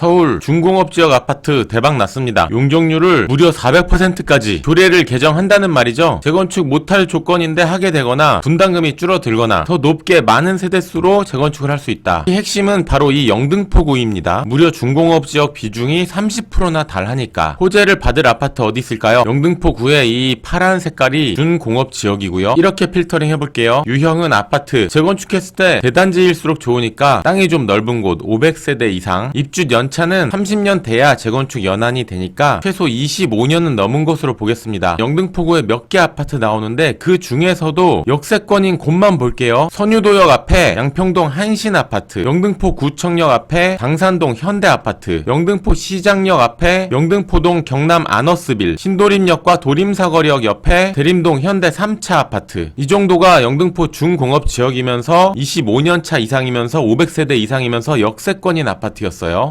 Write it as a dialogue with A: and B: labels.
A: 서울 중공업 지역 아파트 대박 났습니다. 용적률을 무려 400%까지 조례를 개정한다는 말이죠. 재건축 못할 조건인데 하게 되거나 분담금이 줄어들거나 더 높게 많은 세대수로 재건축을 할 수 있다. 이 핵심은 바로 이 영등포구입니다. 무려 중공업 지역 비중이 30%나 달하니까 호재를 받을 아파트 어디 있을까요? 영등포구의 이 파란 색깔이 준공업 지역이고요. 이렇게 필터링 해볼게요. 유형은 아파트 재건축했을 때 대단지일수록 좋으니까 땅이 좀 넓은 곳 500세대 이상 입주 연 차는 30년 돼야 재건축 연한이 되니까 최소 25년은 넘은 것으로 보겠습니다. 영등포구에 몇 개 아파트 나오는데 그 중에서도 역세권인 곳만 볼게요. 선유도역 앞에 양평동 한신 아파트, 영등포 구청역 앞에 당산동 현대 아파트, 영등포 시장역 앞에 영등포동 경남 아너스빌, 신도림역과 도림사거리역 옆에 대림동 현대 3차 아파트. 이 정도가 영등포 중공업 지역이면서 25년 차 이상이면서 500세대 이상이면서 역세권인 아파트였어요.